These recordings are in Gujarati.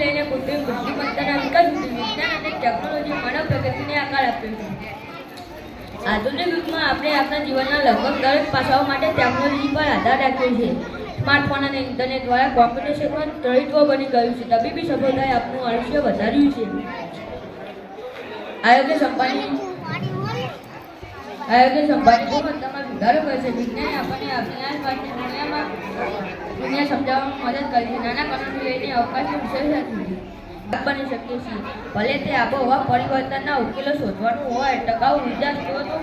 લઈને કૃત્રિમ બુદ્ધિમત્તાના વિકાસ વિજ્ઞાન અને ટેકનોલોજી માનવ પ્રગતિને આકાર આપ્યો છે. આધુનિક યુગમાં આપણે આપણા જીવનના લગભગ દરેક પાસાઓ માટે ટેકનોલોજી પર આધાર રાખ્યો છે. સ્માર્ટફોન અને ઇન્ટરનેટ દ્વારા કોમ્પ્યુટેશનમાં ત્રણિત્વ બની ગયું છે. તબીબી સફળતાએ આપણું આયુષ્ય વધાર્યું છે. આરોગ્ય સંભાળની આરોગ્ય સંભાળની ગુણવત્તામાં સુધારો કરે છે. વિજ્ઞાને આપણને આપણી આસપાસની દુનિયામાં દુનિયા સમજાવવામાં મદદ કરી નાના કણોથી લઈને અવકાશની વિશેષતા બની શકીએ છીએ. ભલે તે આબોહવા પરિવર્તનના ઉકેલો શોધવાનું હોય, ટકાઉ ઊર્જા સ્ત્રોતો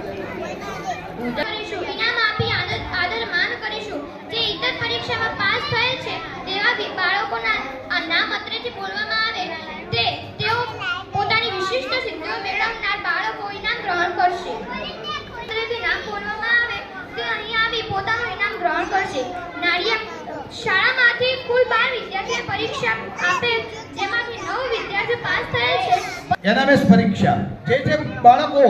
નામ અત્રેથી બોલવામાં પોતાની વિશિષ્ટ સિદ્ધિઓ બાળકો ઇનામ પોતાનું કરશે. નાળિયા શાળામાંથી કુલ 12 વિદ્યાર્થીએ પરીક્ષા આપેલ જેમાંથી 9 વિદ્યાર્થીઓ પાસ થયેલ છે. એનએમએસ પરીક્ષા. જે જે બાળકો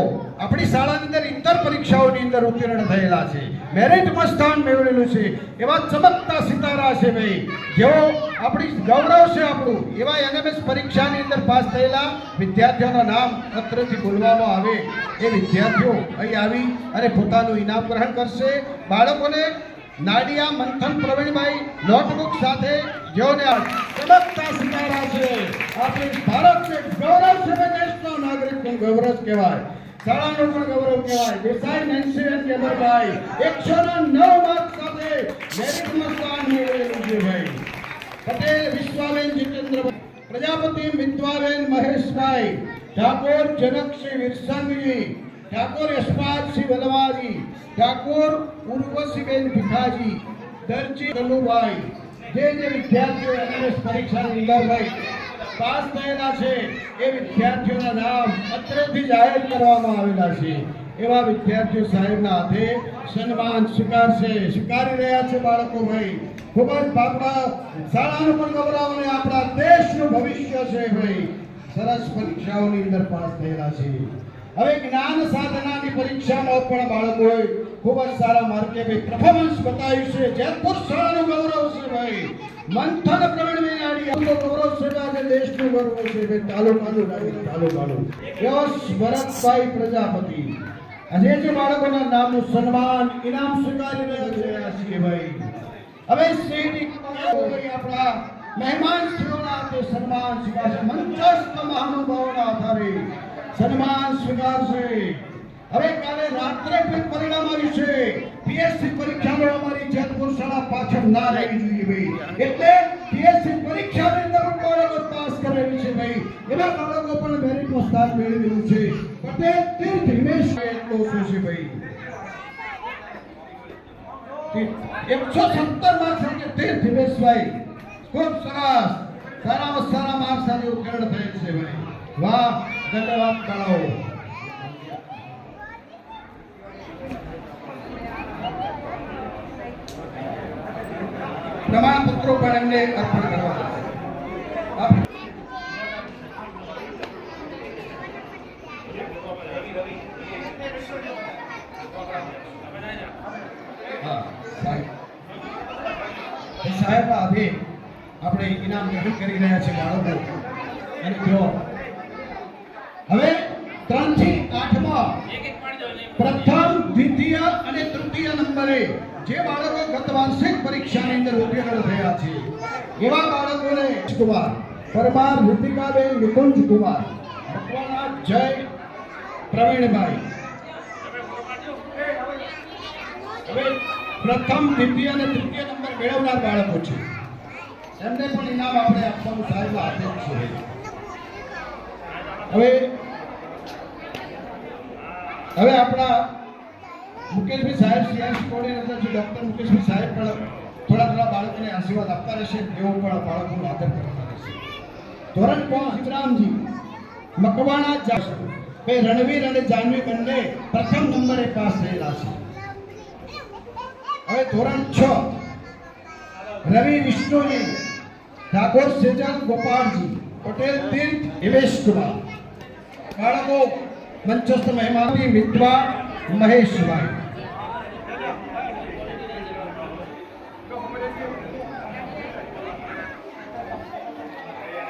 આપણી શાળાની અંદર ઇન્ટર પરીક્ષાઓની અંદર ઉત્તીર્ણ થયેલા છે મેરિટમાં સ્થાન મેળવેલું છે, એવા ચમકતા સિતારા છે ભાઈ. જેઓ આપણી ગૌરવ છે આપણું, એવા એનએમએસ પરીક્ષાની અંદર પાસ થયેલા વિદ્યાર્થીઓના નામ પત્રથી બોલવામાં આવે. એ વિદ્યાર્થીઓ અહીં આવી અને પોતાનું ઇનામ ગ્રહણ કરશે. બાળકોને નાડિયા મંથન પ્રવીણભાઈ નોટબુક સાથે આ ચમકતા સિતારા છે. આપણી ભારતને ગૌરવ છે દેશનો નાગરિકનું ગૌરવ કહેવાય. શાળાનું પણ ગૌરવ કહેવાય. દેસાઈ નેન્સીબેન કેમરભાઈ એકસો નવ માર્ક સાથે મેરિટમાં સ્થાન મેળવેલું પટેલ વિશ્વાબેન જીતેન્દ્રભાઈ. પ્રજાપતિ મિત્વાબેન મહેશભાઈ. ઠાકોર, જનકસિંહ વિરસંગજી ઠાકોર યશપાલસિંહ વલવાજી ઠાકોર ઉર્વશીબેન ભીખાજી દરજી કનુભાઈ જે જે વિદ્યાર્થીઓ એમએસ પરીક્ષાની અંદર પાસ થયેલા છે એ વિદ્યાર્થીઓના નામ અત્રેથી જાહેર કરવામાં આવેલા છે. એવા વિદ્યાર્થીઓ સાહેબના હાથે સન્માન સ્વીકારશે, સ્વીકારી રહ્યા છે બાળકો ભાઈ. ખૂબ જ આપણા શાળાનું પણ ગૌરવ અને આપણા દેશનું ભવિષ્ય છે ભાઈ. સરસ પરીક્ષાઓની અંદર પાસ થયેલા છે. હવે જ્ઞાન સાધનાની પરીક્ષામાં પણ બાળકોએ ખૂબ જ સારા માર્કે ભાઈ પરફોર્મન્સ બતાવ્યું છે. જેતપુર શાળાનું ગૌરવ છે ભાઈ મંથન પ્રવીણ વિનાડી આપણું ગૌરવ છે આજે દેશનું ગૌરવ છે ભાઈ તાલુકાનું નહીં તાલુકાનું યશ ભરતભાઈ પ્રજાપતિ. આજે જે બાળકોના નામનું સન્માન ઇનામ સ્વીકારી રહ્યા છીએ ભાઈ. હવે ભાઈ આપણા મહેમાન શ્રીઓના સન્માન સ્વીકારશે મંચસ્થ મહાનુભાવોના આધારે. સન્માન સ્વીકારશે. હવે કાલે રાત્રે પણ પરિણામ આવ્યું છે. પીએસસી પરીક્ષાનો અમારી જેતપુર શાળા પાછળ ના રહેવી જોઈએ ભાઈ. એટલે પીએસસી પરીક્ષાની અંદર બાળકો પાસ કરેલી છે ભાઈ. એવા બાળકો પણ મેરિટમાં સ્થાન મેળવેલું છે. પટેલ તીર્થ હિમેશ એટલો શું છે ભાઈ? એકસો સત્તર માર્ક સાથે તે ધીમેશભાઈ ખૂબ સરસ. સારામાં સારા માર્ક સાથે ઉત્તીર્ણ થયેલ છે ભાઈ. વાહ. ધન્યવાદ કળાઓ પ્રમાણપત્રો પણ એમને અર્પણ કરવા સાહેબ. સાહેબના આપણે ઇનામ ગ્રહણ કરી રહ્યા છે બાળકો. અને જો હવે ત્રણથી આઠમાં પ્રથમ દ્વિતીય અને તૃતીય નંબરે જે બાળકો ગત વાર્ષિક પરીક્ષાની અંદર ઉત્તીર્ણ થયા છે એવા બાળકોને કુમાર પરમાર ઋતિકાબેન નિકુંજ કુમાર જય પ્રવીણભાઈ. હવે પ્રથમ દ્વિતીય અને તૃતીય નંબર મેળવનાર બાળકો છે. એમને પણ ઇનામ આપણે આપવાનું સાહેબ આદેશ છે. હવે હવે આપણા મુકેશભાઈ સાહેબ સીઆરસી કોર્ડિનેટર છે, ડૉક્ટર મુકેશભાઈ સાહેબ પણ થોડા થોડા બાળકોને આશીર્વાદ આપતા રહેશે તેઓ પણ બાળકોનો આદર કરતા રહેશે. ધોરણ પાંચ શિવરામજી મકવાણા જાસ ભાઈ રણવીર અને જાનવી બંને પ્રથમ નંબરે પાસ થયેલા છે. હવે ધોરણ છ, રવિ વિષ્ણુજી ઠાકોર સેજલ ગોપાલજી પટેલ તીર્થ હિમેશ કુમાર. બાળકો, મંચસ્થ મહેમાનની મિત્વા મહેશભાઈ.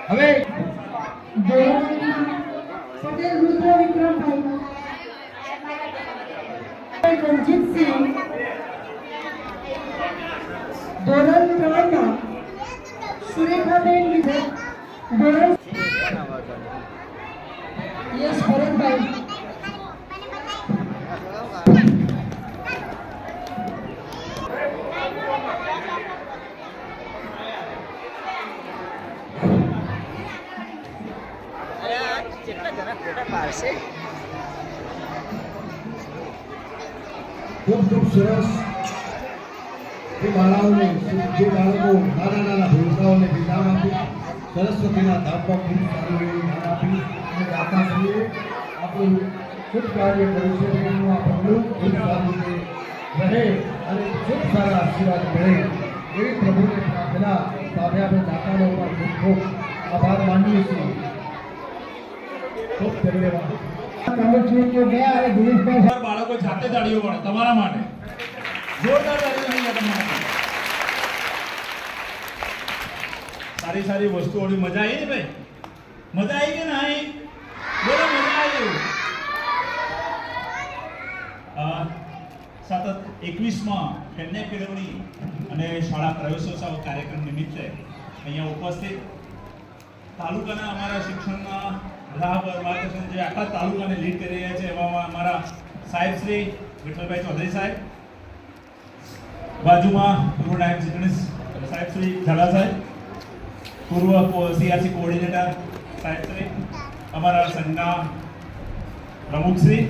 હવે પટેલ રુદ્ર વિક્રમભાઈ રણજીતસિંહ ધોરણ ત્રણમાં સુરેખાબેન વિજય ધોરણ યસ ભરતભાઈ ખૂબ ખૂબ સરસ જે બાળાઓને જે બાળકો નાના નાના ભૂલકાઓને વિધાન આપ્યું સરસ્વતીના ધામમાં ખૂબ સારું એવું ધ્યાન આપ્યું. અને દાતાશ્રીએ આપણું ખૂબ કાર્ય કર્યું છે. અને એનું આ પગલું ખૂબ સારું રીતે રહે અને ખૂબ સારા આશીર્વાદ મળે એવી પ્રભુને પ્રાર્થના સાથે આપણે દાતાનો પણ ખૂબ ખૂબ આભાર માનીએ છીએ. ખૂબ ધન્યવાદ. બાળકો જાતે તાળીઓ પડે તમારા માટે. જોરદાર તાળીઓ તમારા માટે. સારી સારી વસ્તુઓની મજા આવી ને ભાઈ? મજા આવી કે ના આવી? બોલો, મજા આવી સતત એકવીસમાં કન્યા કેળવણી અને શાળા પ્રવેશોત્સવ કાર્યક્રમ નિમિત્તે અહીંયા ઉપસ્થિત. તાલુકાના અમારા શિક્ષણના રાહબર માર્ગદર્શન જે આખા તાલુકાને લીડ કરી રહ્યા છે એવામાં અમારા સાહેબ શ્રી વિઠ્ઠલભાઈ ચૌધરી સાહેબ. બાજુમાં પૂર્વ નાયબ ચીટણીસ સાહેબ શ્રી ઝાડા સાહેબ. પૂર્વ સીઆરસી કોઓર્ડિનેટર સાહેબશ્રી, અમારા સંઘના પ્રમુખશ્રી,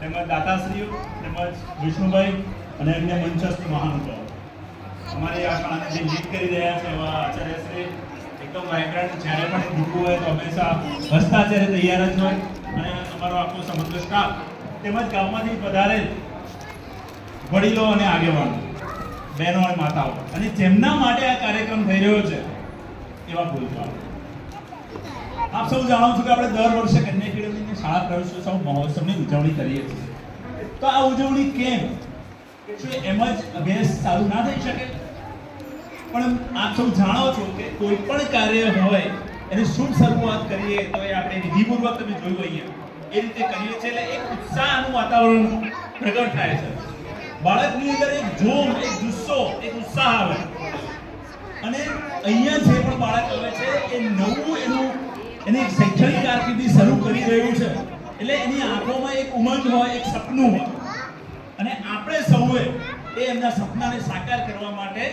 તેમજ દાતાશ્રીઓ, તેમજ વિષ્ણુભાઈ અને અન્ય મંચસ્થ મહાનુભાવો. અમારી આ શાળાને જે લીડ કરી રહ્યા છે એવા આચાર્યશ્રી, એકદમ વાઇબ્રન્ટ જ્યારે પણ ભૂખવું હોય તો હંમેશા હસતા આચાર્ય તૈયાર જ હોય. અને અમારો આખો સમગ્ર સ્ટાફ તેમજ ગામમાંથી પધારેલ વડીલો અને આગેવાનો, બહેનો અને માતાઓ. અને જેમના માટે આ કાર્યક્રમ થઈ રહ્યો છે એવા ભૂલકાઓ આપ સૌ જાણો છો કે આપણે દર વર્ષે કન્યા કેળવણીની શાળા પ્રવેશોત્સવ મહોત્સવની ઉજવણી કરીએ છીએ. તો આ ઉજવણી કેમ? શું એમ જ અભ્યાસ ચાલુ ના થઈ શકે? પણ આપ સૌ જાણો છો કે કોઈ પણ કાર્ય હોય, એની શુભ શરૂઆત કરીએ તો એ આપણે વિધિપૂર્વક તમે જોયું અહીંયા. એ રીતે કરીએ છીએ એટલે એક ઉત્સાહનું વાતાવરણ પ્રગટ થાય છે. બાળકની અંદર એક જોમ, એક જુસ્સો, એક ઉત્સાહ આવે. અને અહીંયા જે પણ બાળક આવે છે, એ નવું એનું એની શૈક્ષણિક કારકિર્દી શરૂ કરી રહ્યું છે. એટલે એની આંખોમાં એક ઉમંગ હોય, એક સપનું હોય. અને આપણે સૌએ એ એમના સપનાને સાકાર કરવા માટે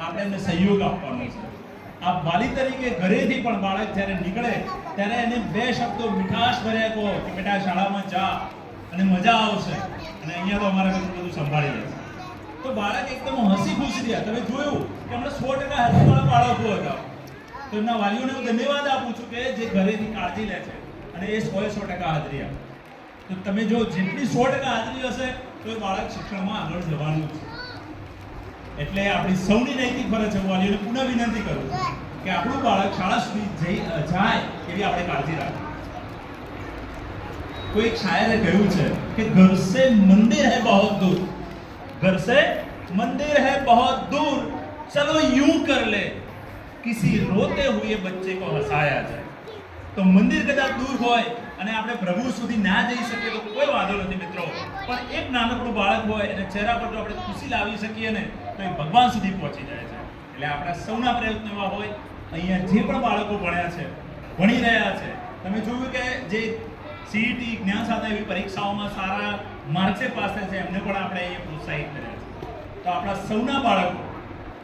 આપણે એમને સહયોગ આપવાનો છે. આ વાલી તરીકે ઘરેથી પણ બાળક જ્યારે નીકળે, ત્યારે એને બે શબ્દો મીઠાશ ભર્યા કહો કે, બેટા, શાળામાં જા અને મજા આવશે. અને અહીંયા તો અમારે બધું સંભાળી લેશે તો બાળક એકદમ હસી ખુશ રહ્યા તમે જોયું કે હમણાં સો ટકા હસીવાળા બાળકો હતા. તો એમના વાલીઓને હું ધન્યવાદ આપું છું કે જે ઘરેથી કાળજી લે છે અને એ સોએ સો ટકા હાજરી આપે. તો તમે જો જેટલી સો ટકા હાજરી હશે, તો એ બાળક શિક્ષણમાં આગળ જવાનું છે. એટલે આપણી સૌની નૈતિક ફરજ છે. વાલીઓને પુનઃ વિનંતી કરું કે આપણું બાળક શાળા સુધી જઈ જાય એવી આપણે કાળજી રાખવી. કોઈ શાયરે કહ્યું છે કે ઘર સે મંદિર હે બહોત દૂર. घर से मंदिर है बहुत दूर चलो यूं कर ले किसी रोते हुए बच्चे को हंसाया जाए તો મંદિર કદાચ દૂર હોય અને આપણે પ્રભુ સુધી ના જઈ શકીએ તો કોઈ વાંધો નથી મિત્રો પણ એક નાનકડું બાળક હોય અને ચહેરા પર જો આપણે ખુશી લાવી શકીએ ને તો એ ભગવાન સુધી પહોંચી જાય છે એટલે આપણા સૌના પ્રયત્નો એવા હોય અહીંયા જે પણ બાળકો ભણ્યા છે ભણી રહ્યા છે તમે જોયું કે જે સીઈટી જ્ઞાન સાથે એવી પરીક્ષાઓમાં સારા માર્ક્સે પાસે છે, એમને પણ આપણે એ પ્રોત્સાહિત કર્યા છે. તો આપણા સૌના બાળકો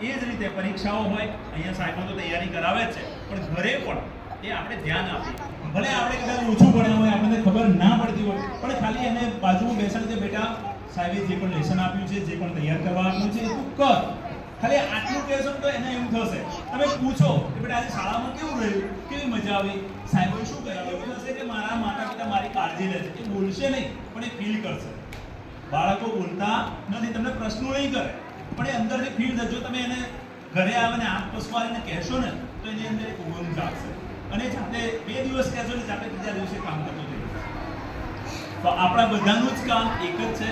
એ જ રીતે પરીક્ષાઓ હોય, અહીંયા સાહેબો તો તૈયારી કરાવે છે, પણ ઘરે પણ એ આપણે ધ્યાન આપીએ. ભલે આપણે કદાચ ઓછું ભણ્યા હોય, આપણને ખબર ના પડતી હોય, પણ ખાલી એને બાજુમાં બેસાડી દે, બેટા, સાહેબે જે પણ લેસન આપ્યું છે, જે પણ તૈયાર કરવા આપ્યું છે તું કર. ખાલી આટલું કહેશો તો એને એવું થશે. તમે પૂછો કે, બેટા, આજે શાળામાં કેવું રહ્યું? કેવી મજા આવી? સાહેબોએ શું એવું થશે કે મારા માતા પિતા મારી કાળજી લે એ બોલશે નહીં, પણ એ ફીલ કરશે. બાળકો બોલતા નથી, તમને પ્રશ્નો નહીં કરે, પણ એ અંદરથી ફીલ થશે. જો તમે એને ઘરે આવે આંખ પસવારીને કહેશો ને, તો એની અંદર એક ઉમંગ જાગશે. અને જાતે બે દિવસ કહેશો ને જાતે બીજા દિવસે કામ કરતો થઈ તો આપણા બધાનું જ કામ એક જ છે,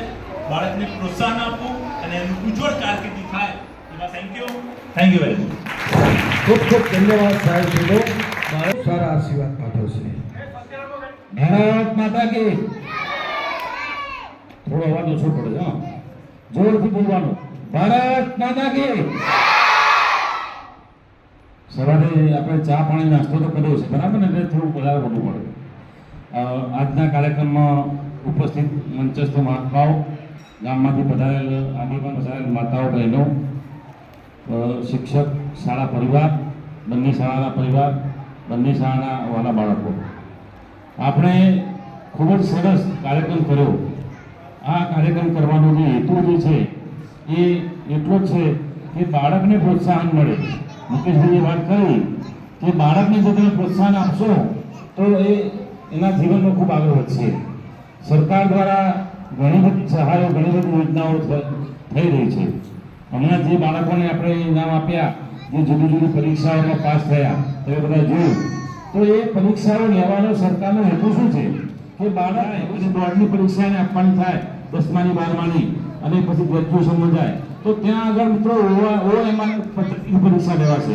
બાળકને પ્રોત્સાહન આપવું અને એનું ઉજ્જવળ કારકિર્દી થાય. એમાં thank you thank you very much ખૂબ ખૂબ ધન્યવાદ સાહેબ મારો સારા આશીર્વાદ પાઠવશે ભારત માતા કે. થોડો અવાજ ઓછો પડે છે હા. જોરથી બોલવાનું. ભારત માતા કે. સવારે આપણે ચા પાણી નાસ્તો તો કર્યો છે, બરાબર ને? એટલે થોડું વધારે બોલવું પડે. આજના કાર્યક્રમમાં ઉપસ્થિત મંચસ્થ મહાત્માઓ, ગામમાંથી પધારેલ આગેવાન પધારેલ માતાઓ, બહેનો શિક્ષક શાળા પરિવાર, બંને શાળાના પરિવાર, બંને શાળાના વાલા બાળકો. આપણે ખૂબ જ સરસ કાર્યક્રમ કર્યો. આ કાર્યક્રમ કરવાનો જે હેતુ જે છે, એ એટલો જ છે કે બાળકને પ્રોત્સાહન મળે. મુકેશભાઈએ વાત કરી કે બાળકને જો તમે પ્રોત્સાહન આપશો, તો એ એના જીવનમાં ખૂબ આગળ વધશે. સરકાર દ્વારા ઘણી બધી સહાયો, ઘણી બધી યોજનાઓ થઈ રહી છે. હમણાં જે બાળકોને આપણે ઇનામ આપ્યા જે જુદી જુદી પરીક્ષાઓમાં પાસ થયા. તમે બધા જોયું. તો એ પરીક્ષાઓ લેવાનો સરકારનો હેતુ શું છે? કે બાળક બોર્ડની પરીક્ષાને આપવાની થાય, દસમાની, બારમાની, અને પછી ગ્રેજ્યુએશનમાં જાય. તો ત્યાં આગળ મિત્રો ઓ એમાં પદ્ધતિની પરીક્ષા લેવાશે.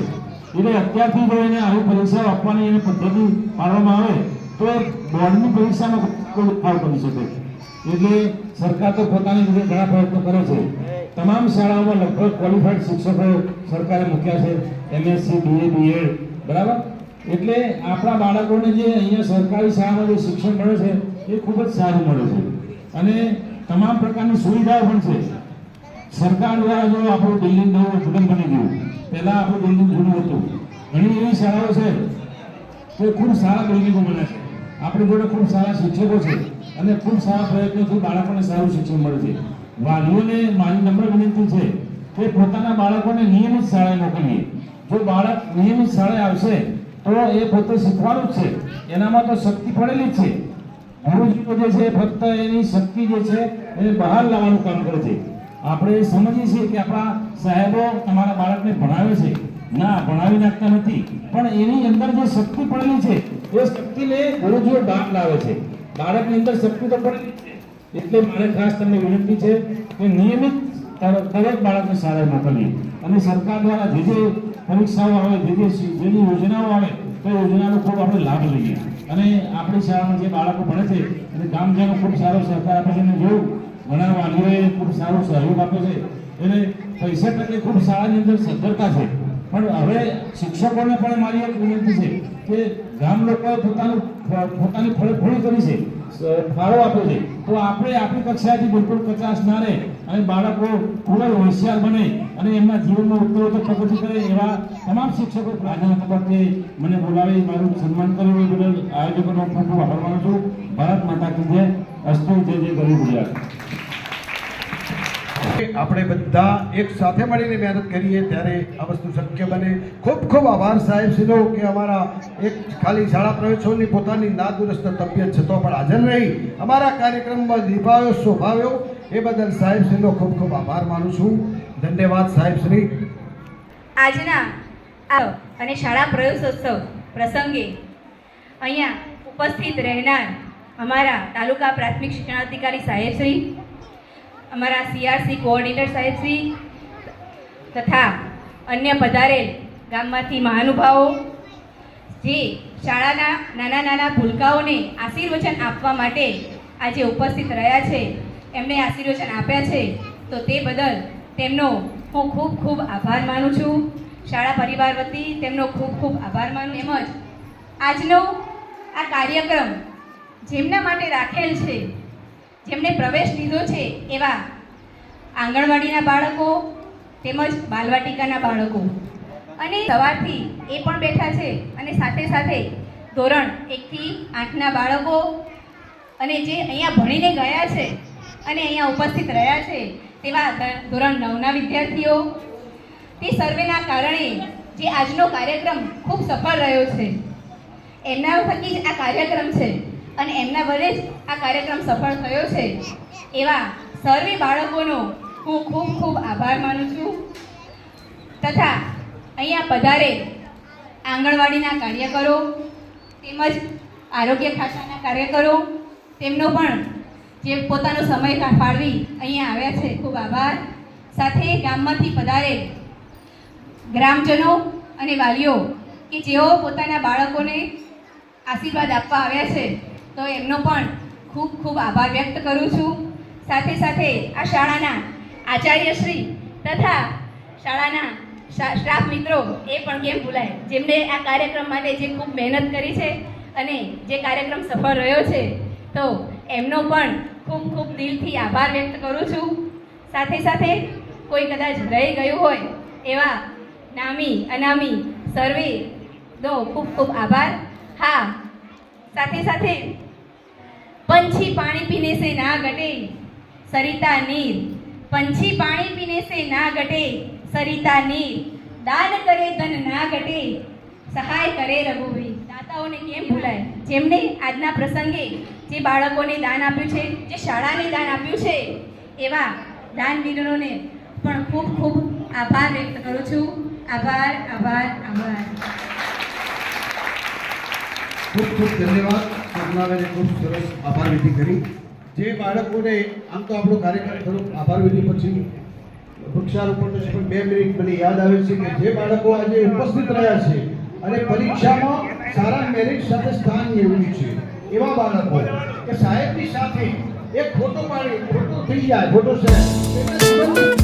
એટલે અત્યારથી જો એને આવી પરીક્ષાઓ આપવાની એને પદ્ધતિ પાડવામાં આવે, તો બોર્ડની પરીક્ષામાં કોઈ ફાવ કરી શકે. એટલે સરકાર તો પોતાની રીતે ઘણા પ્રયત્નો કરે છે. તમામ શાળાઓમાં લગભગ ક્વોલિફાઈડ શિક્ષકો સરકારે મૂક્યા છે. એમએસસી બીએ બીએડ બરાબર? એટલે આપણા બાળકોને જે અહીંયા સરકારી શાળામાં જે શિક્ષણ મળે છે, એ ખૂબ જ સારું મળે છે. અને તમામ પ્રકારની સુવિધાઓ પણ છે. સરકાર દ્વારા જો આપણું બિલ્ડિંગ નવું જુદમ બની ગયું, પહેલાં આપણું દિલ્હી જૂનું હતું. ઘણી એવી શાળાઓ છે કે ખૂબ સારા બિલ્ડિંગો બને છે. આપણી જોડે ખૂબ સારા શિક્ષકો છે. અને ખૂબ સારા પ્રયત્નોથી બાળકોને સારું શિક્ષણ મળે છે વાલીઓને મારી નમ્ર વિનંતી છે કે પોતાના બાળકોને નિયમિત શાળાએ મોકલીએ. જો બાળક નિયમિત શાળાએ આવશે, તો એ પોતે શીખવાનું જ છે. એનામાં તો શક્તિ પડેલી જ છે. ગુરુજીઓ જે છે, ફક્ત એની શક્તિ જે છે, એને બહાર લાવવાનું કામ કરે છે. આપણે સમજીએ છીએ કે આપણા સાહેબો તમારા બાળકને ભણાવે છે. ના, ભણાવી નાખતા નથી. પણ એની અંદર જે શક્તિ પડેલી છે, એ શક્તિને ગુરુજીઓ બહાર લાવે છે. બાળકની અંદર શક્તિ તો પડી. એટલે મારે ખાસ તમને વિનંતી છે કે નિયમિત દરેક બાળકને શાળાએ મોકલીએ અને સરકાર દ્વારા જે જે પરીક્ષાઓ આવે, જે જે જે યોજનાઓ આવે, તો યોજનાનો ખૂબ આપણે લાભ લઈએ. અને આપણી શાળામાં જે બાળકો ભણે છે, અને ગામજનો ખૂબ સારો સહકાર આપે છે અને જોયું ઘણા વાલીઓએ ખૂબ સારો સહયોગ આપ્યો છે એટલે પૈસા ટકે ખૂબ શાળાની અંદર સદ્ધરતા છે. પણ હવે શિક્ષકોને પણ મારી એક વિનંતી છે કે ગામ લોકોએ પોતાનું પોતાની ફળે ફળી કરી છે ફાળો આપ્યો છે. તો આપણે આપણી કક્ષાએથી બિલકુલ કચાશ ના રહે અને બાળકો પૂરા હોશિયાર બને અને એમના જીવનમાં ઉત્તરોત્તર પ્રગતિ કરે એવા તમામ શિક્ષકો આજના તબક્કે મને બોલાવી મારું સન્માન કર્યું બદલ આયોજકોનો ખૂબ ખૂબ આભાર માનું છું. ભારત માતા કી જય. અસ્તુ જય જય ગરીબ ગુજરાત. આપણે બધા એક સાથે મળીને મહેનત કરીએ ત્યારે આ વસ્તુ શક્ય બને. ખૂબ ખૂબ આભાર સાહેબ શ્રીનો કે અમારા એક ખાલી શાળા પ્રવેશોની પોતાની નાદુરસ્ત તબિયત છતાં પણ હાજર રહી. અમારા કાર્યક્રમમાં નિભાવ્યો, શોભાવ્યો. એ બદલ સાહેબ શ્રીનો ખૂબ ખૂબ આભાર માનું છું. ધન્યવાદ સાહેબ શ્રી. આજના અને શાળા પ્રવેશોત્સવ પ્રસંગે અહીંયા ઉપસ્થિત રહેનાર અમારા તાલુકા પ્રાથમિક શિક્ષણાધિકારી સાહેબશ્રી અમારા સીઆરસી કોઓર્ડિનેટર સાહેબશ્રી તથા અન્ય પધારેલ ગામમાંથી મહાનુભાવો, જે શાળાના નાના નાના ભૂલકાઓને આશીર્વચન આપવા માટે આજે ઉપસ્થિત રહ્યા છે, એમને આશીર્વચન આપ્યા છે, તો તે બદલ તેમનો હું ખૂબ ખૂબ આભાર માનું છું. શાળા પરિવાર વતી તેમનો ખૂબ ખૂબ આભાર માનું તેમજ આજનો આ કાર્યક્રમ જેમના માટે રાખેલ છે જેમને પ્રવેશ લીધો છે એવા આંગણવાડીના બાળકો તેમજ બાલવાટિકાના બાળકો. અને સવારથી એ પણ બેઠા છે અને સાથે સાથે ધોરણ એકથી આઠના બાળકો અને જે અહીંયા ભણીને ગયા છે અને અહીંયા ઉપસ્થિત રહ્યા છે તેવા ધોરણ નવના વિદ્યાર્થીઓ. તે સર્વેના કારણે જે આજનો કાર્યક્રમ ખૂબ સફળ રહ્યો છે. એમના થકી જ આ કાર્યક્રમ છે અને એમના વડે જ આ કાર્યક્રમ સફળ થયો છે. એવા સર્વે બાળકોનો હું ખૂબ ખૂબ આભાર માનું છું. તથા અહીંયા પધારે આંગણવાડીના કાર્યકરો, તેમજ આરોગ્ય ખાતાના કાર્યકરો, તેમનો પણ જે પોતાનો સમય ફાળવી અહીંયા આવ્યા છે, ખૂબ આભાર. સાથે ગામમાંથી પધારે ગ્રામજનો અને વાલીઓ કે જેઓ પોતાના બાળકોને આશીર્વાદ આપવા આવ્યા છે, તો એમનો પણ ખૂબ ખૂબ આભાર વ્યક્ત કરું છું. સાથે સાથે આ શાળાના આચાર્યશ્રી તથા શાળાના સ્ટાફ મિત્રો એ પણ કેમ ભૂલાય? જેમને આ કાર્યક્રમ માટે જે ખૂબ મહેનત કરી છે અને જે કાર્યક્રમ સફળ રહ્યો છે, તો એમનો પણ ખૂબ ખૂબ દિલથી આભાર વ્યક્ત કરું છું. સાથે સાથે કોઈ કદાચ રહી ગયું હોય એવા નામી, અનામી સર્વે નો ખૂબ ખૂબ આભાર. હા, સાથે સાથે पंछी पानी पीने से ना घटे सरिता नीर पंछी पानी पीने से ना घटे सरिता નીર દાન કરે ધન ના ઘટે સહાય કરે રઘુવીર દાતાઓને કેમ ભૂલાય જેમને આજના પ્રસંગે જે બાળકોને દાન આપ્યું છે જે શાળાને દાન આપ્યું છે એવા દાનવીરોને પણ ખૂબ ખૂબ આભાર વ્યક્ત કરું છું આભાર આભાર આભાર ખૂબ ખૂબ ધન્યવાદ કરુણાબેને ખૂબ સરસ આભાર વિધિ કરી. જે બાળકોને આમ તો આપણો કાર્યક્રમ થોડો આભાર વિધિ પછી વૃક્ષારોપણ પછી પણ બે મિનિટ મને યાદ આવે છે કે જે બાળકો આજે ઉપસ્થિત રહ્યા છે અને પરીક્ષામાં સારા મેરિટ સાથે સ્થાન મેળવ્યું છે, એવા બાળકો કે સાહેબની સાથે એક ફોટો પાડી, ફોટો થઈ જાય, ફોટો જીવનની